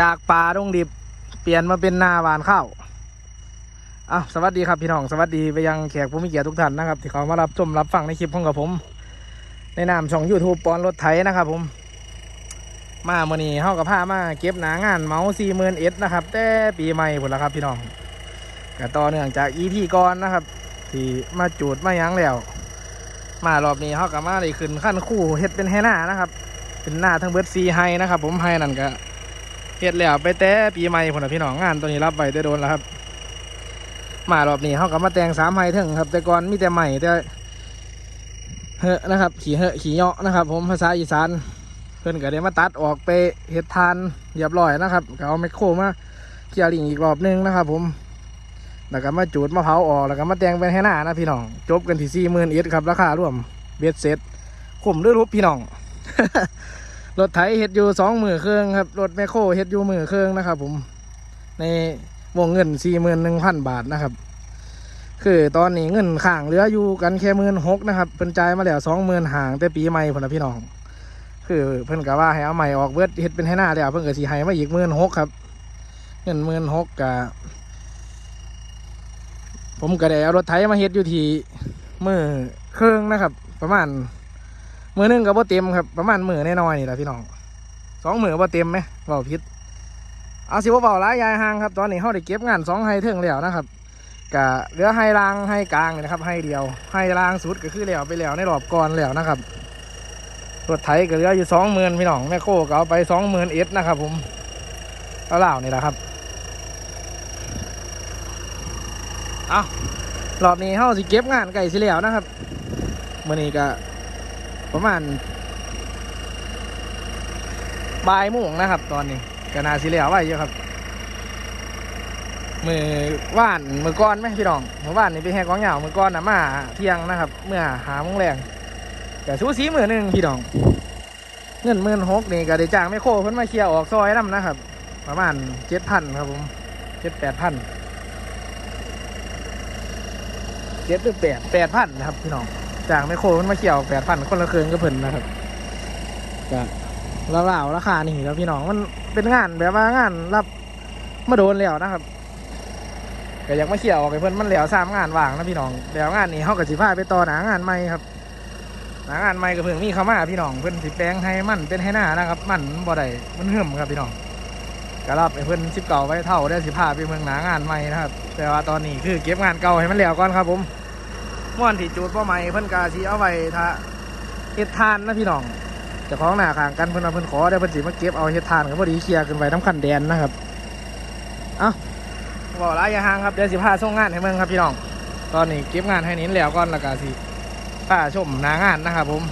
จากป่าดงดิบ เปลี่ยนมาเป็นนาหวานข้าวอะสวัสดีครับพี่น้อง สวัสดีไปยังแขกผู้มีเกียรติทุกท่านนะครับ ที่เขามารับชมรับฟังในคลิปของกับผม ในนามช่อง YouTube ปอนรถไถนะครับ ผม มาเมื่อนี้เฮากับผ้ามาเก็บหนางานเมาส์สี่หมื่นเอสนะครับ แต่ปีใหม่หมดแล้วครับพี่น้องก็ต่อเนื่องจาก EP ก่อนนะครับ ที่มาจูดมายั้งแล้ว มารอบนี้เฮากับมาได้ขึ้นขั้นคู่เฮ็ดเป็นไฮหน้านะครับ เป็นหน้าทั้งเบิร์ดซีไฮนะครับ ผมไฮนั่นก็ เฮ็ดแล้วไปแต่ปีใหม่พุ่นนะพี่น้องงานตัวนี้รับไว้แต่โดนแล้วครับ มารอบนี้เฮากับมาแต่งสามไฮถึงครับ แต่ก่อนมีแต่ใหม่แต่เฮอะนะครับ ขี่เฮอะขี่เหาะนะครับ ผมภาษาอีสานเพิ่อนก็ได้มาตัดออกไปเฮ็ดทานเรียบร้อยนะครับก็เอาแมโครมาเคลียร์ลิงอีกรอบนึงนะครับ ผมแล้วก็มาจูดมะพร้าวออกแล้วก็มาแต่งเป็นให้หน้านะพี่น้อง จบกันที่สี่หมื่นเอ็ดครับราคารวมเบ็ดเสร็จคุ้มด้วยรูปพี่น้อง รถไถเฮ็ดอยู่สองหมือเครื่องครับ รถแมคโครเฮ็ดอยู่หมือเครื่องนะครับ ผม ในวงเงินสี่หมื่นหนึ่งพันบาทนะครับ คือตอนนี้เงินข้างเหลืออยู่กันแค่หมื่นหกนะครับเป็นจ่ายมาแล้วสองหมื่นห่างแต่ปีใหม่พ่นนะพี่น้อง คือเพิ่นก็ว่าให้เอาใหม่ออกเบิดเฮ็ดเป็นให้หน้าแล้วเพิ่นก็สิให้มาอีกหมื่นหกครับ เงินหมื่นหกกะผมก็ได้เอารถไถมาเฮ็ดอยู่ที่มือเครื่องนะครับ ประมาณ มือหนึงก็บ่เต็มครับประมาณมือน้อยนี่แหละพี่น้องสองมือบ่าเต็มไหมเว้าผิดเอาสิบ่าเว้าหลายยายหางครับ ตอนนี้เฮาได้เก็บงานสองไฮเทิงแล้วนะครับกะเหลือไฮรางไฮกลางนี่นะครับไฮเดียวไฮรางสุดก็คือแล้วไปแล้วในรอบก่อนแล้วนะครับรถไถก็เหลืออยู่สองหมื่นพี่น้องแม่โคก็เอาไปสองหมื่นเอสนะครับ ผมเอาเหล่านี่แหละครับเอารอบนี้เฮาสิเก็บงานไก่สิแล้วนะครับมื่อนี้ก็ ประมาณบ่ายโมงนะครับ ตอนนี้กนาสิแล้วไว้เยอะครับ มือว่านมือก้อนไหมพี่น้องมือว่านนี่ไปแหกของเหยาวมือก้อนนะมาเที่ยงนะครับ เมื่อหามงแรงแต่ชูสีมือหนึ่งพี่น้อง เงินหมื่นหกนี่ก็ได้จ้างไม่โคเพิ่นมาเคลียร์ออกซอยน้ำนะครับ ประมาณเจ็ดพันครับผมเจ็ดแปดพันเจ็ดหรือแปดแปดพันนะครับพี่น้อง จ้างไม่โคเพิ่นมาเคลียร์ออกแปดพันคนละเครืองก็เพิ่นนะครับก็แล้วเล่าราคานี่แล้วพี่น้องมันเป็นงานแบบว่างานรับมาโดนแล้วนะครับก็อยากมาเคลียร์ออกให้เพิ่นมันเหลียวสามงานว่างนะพี่น้องแล้วงานนี้เขากับสิพาไปต่อหนางานใหม่ครับหนางานใหม่ก็เพิ่งมีเข้ามาพี่น้องเพิ่นสิแปลงให้มันเป็นให้หน้านะครับมันบ่ได้มันเหื่อมครับพี่น้องก็รับไอ้เพิ่นสิบเก่าไว้เท่าได้สิพาไปเมืองหนางานใหม่นะครับ แต่ว่าตอนนี้คือเก็บงานเก่าให้มันแล้วก่อนครับผม ม่วนที่จูดป้าใหม่เพิ่นกาสีเอาไว้ถ้าเฮ็ดทานนะพี่น้องจะคล้องหน้าข้างกันเพิ่นเอาเพิ่นขอได้เพิ่นสิมาเก็บเอาเฮ็ดทานก็พอดีเคลียร์ขึ้นไว้น้ำขันแดนนะครับเอ้าบอกหลายยาห่างครับเดี๋ยวสิพาส่งงานให้เมืองครับพี่น้อง ตอนนี้เก็บงานให้นิ้นแล้วก่อนละกาสีป้าชมหนางานนะครับผม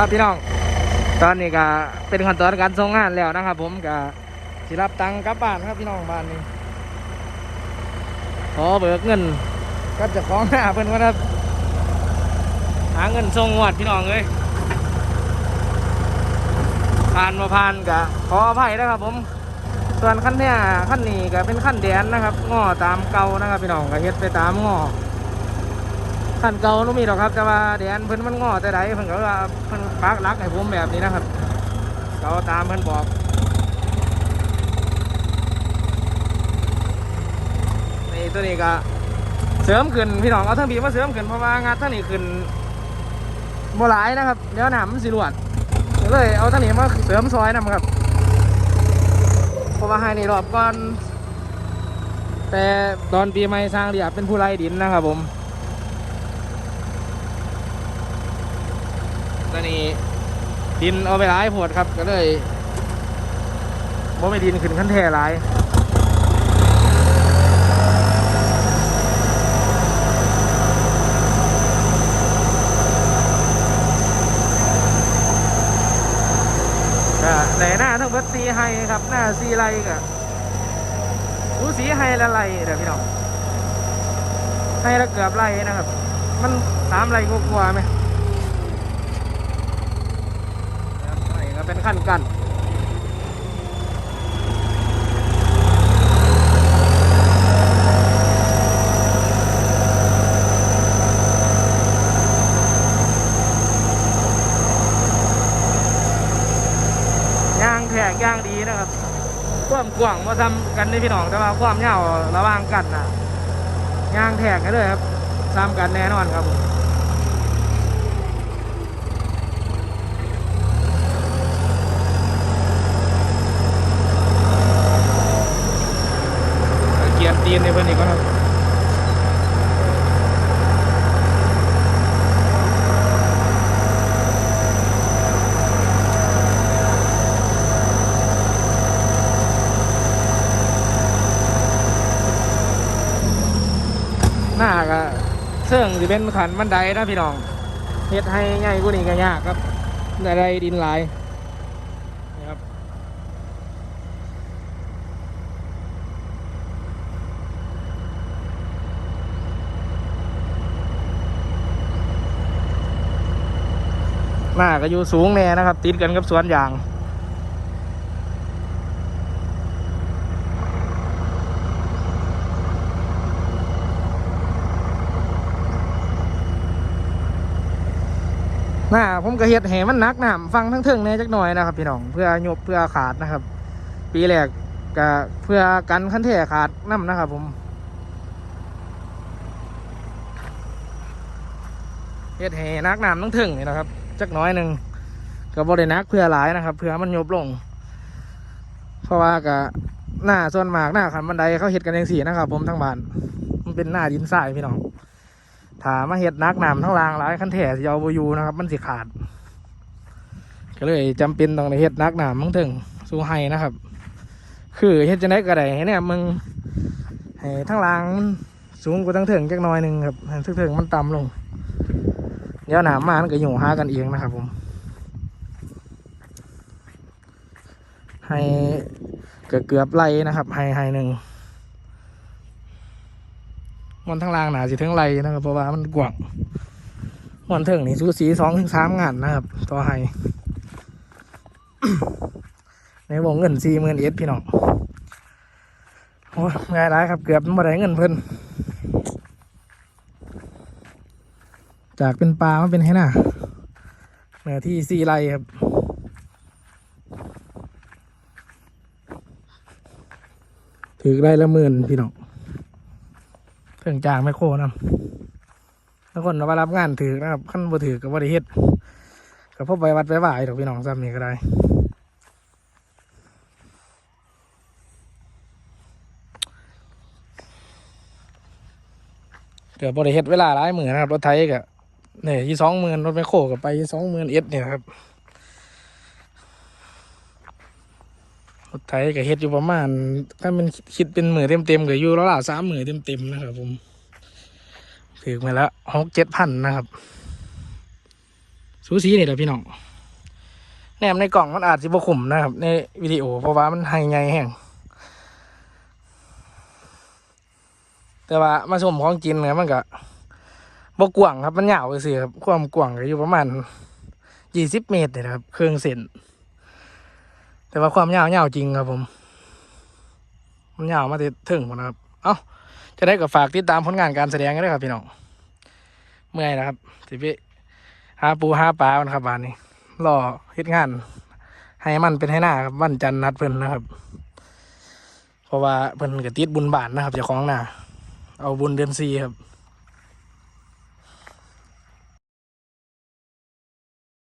ครับพี่น้อง ตอนนี้ก็เป็นขั้นตอนการส่งงานแล้วนะครับ ผมก็สิรับตังค์กลับบ้านครับพี่น้องบ้านนี้ขอเบิกเงินก็จะของหน้าเพิ่นว่าครับหาเงินส่งงวดพี่น้องเลยผ่านมาผ่านก็ขออภัยนะครับ ผม ส่วนขั้นเนี้ยขั้นนี้ก็เป็นขั้นแดนนะครับ ง้อตามเก่านะครับพี่น้องก็เฮ็ดไปตามง้อ ขันเก่าต้องมีหรอกครับ แต่ว่าแดนเพิ่นมันง้อแต่ใดเพิ่นก็ว่าเพิ่นปักลักให้ผมแบบนี้นะครับเก่าตามเพิ่นบอกนี่ตัวนี้ก็เสริมขึ้นพี่น้องเอาทั้งบีมาเสริมขึ้นเพราะว่างัดทั้งนี้ขึ้นบ่หลายนะครับเดี๋ยวหนามสิรวดเลยเอาทั้งนี้มาเสริมซอยนำครับเพราะว่าให้ในรอบก่อนแต่ตอนปีใหม่สร้างเรียบเป็นผู้ไล่ดินนะครับผม อนนี้ดินเอาไปหลายโพดครับก็เลยบ่ไม่ดินขึ้นขั้นแท่หลายก็ในหน้าทั้งเบิดสีไฮครับ หน้าสีไรก็รู้สีไฮละไรเดี๋ยวพี่น้องไฮละเกือบไรนะครับ มันสามไรกว่าๆไหม ครับนี่ก็ เป็นขั้นกันย่างแทกย่างดีนะครับความกว้างมาทำกันในพี่น้องแต่ว่าความยาวระว่างกันนะย่างแทกกันเลยครับซ้ำกันแน่นอนครับผม เกียร์ ตีนในเพื่อนอีกครับหน้าก็เสื่องจะเป็นขันบันไดนะพี่น้องเฮ็ดให้ง่ายกว่านี้ก็ยากครับแต่ได้ดินหลายนี่ครับ หน้าก็อยู่สูงแน่นะครับ ติดกันกับสวนยาง หน้าผมก็เฮ็ดแหมันนักหนามฟังทั้งเทิงแน่จักหน่อยนะครับ พี่น้องเพื่อยบเพื่อขาดนะครับ ปีแรกก็เพื่อกันขั้นแท่ขาดน้ำนะครับผมเฮ็ดแหนักหนามทั้งเทิงนี่นะครับ จักน้อยหนึ่งก็บ่ได้นักเพื่อหลายนะครับ เพื่อมันยบลง เพราะว่าก็หน้าส่วนมากหน้าขันบันไดเขาเฮ็ดกันอย่างสี่นะครับ ผมทั้งบ้านมันเป็นหน้าดินทรายพี่น้องถามาเฮ็ดนักหนามทั้งรางหลายคันแถสิเอาบยูนะครับ มันสิขาด ก็เลยจำเป็นต้องได้เฮ็ดนักหนามทั้งถึงสู้ให้นะครับ คือเฮ็ดจะได้ก็ได้เนี่ยมึงให้ทั้งรางมันสูงกว่าทั้งถึงจักน่อยหนึ่งครับให้ทั้งถึงมันต่ำลง เดี๋ยวหนามมามันก็อยู่หากันเองนะครับผม ให้เกือบเกือบไล่นะครับให้ให้หนึ่งมันทั้งรางหนาสิทั้งไล่นะครับ เพราะว่ามันกว้างมันถึงนี่สูสีสองถึงสามงานนะครับ ต่อให้ในวงเงินสี่หมื่นเอสพี่น้องโอ้ยง่ายหลายครับ เกือบมาได้เงินเพิ่น จากเป็นปลามาเป็นให้หน้าเนื้อที่สี่ไร่ครับ ถือได้ละหมื่นพี่น้องเครื่องจางไม่โคนะถ้าคนมารับงานถือนะครับขั้นบ่ถือกับบ่ได้เฮ็ดกับพวกใบวัดใบบ่ายดอกพี่น้องซ้ำนี่ก็ได้เกือบบริเฮ็ดเวลาหลายหมื่นนะครับรถไทยกับ เนี่ยยี่สองหมื่นรถไมโครกับไปยี่สองหมื่นเอ็ดเนี่ยครับรถไทยกับเฮ็ดอยู่ประมาณ ถ้ามันคิดเป็นหมื่นเต็มเต็มๆก็อยู่แล้วล่ะสามหมื่นเต็มเต็มๆนะครับผมถือมาแล้วหกเจ็ดพันนะครับ สูสีนี่แหละพี่น้องแนมในกล่องมันอาจจะบ่ขุมนะครับ ในวิดีโอเพราะว่ามันไฮไงแห้งแต่ว่ามาชมของกินเนี่ยมันก็ บกว้างครับมันยาวไปสิครับความกว้างก็อยู่ประมาณยี่สิบเมตรเนี่ยนะครับ เครื่องเส้นแต่ว่าความยาวยาวจริงครับผม มันยาวมาถึงหมนะครับ เอ้าจะได้กับฝากติดตามผลงานการแสดงกันด้วยครับพี่น้องเมื่อยนะครับสิพี่หาปูหาปลาครับบานนี้รอเฮ็ดงาน ให้มันเป็นให้หน้าครับวันจันทร์นัดเพิ่นนะครับ เพราะว่าเพิ่นก็ติดบุญบานนะครับเจ้าของหน้าเอาบุญเดือนสี่ครับ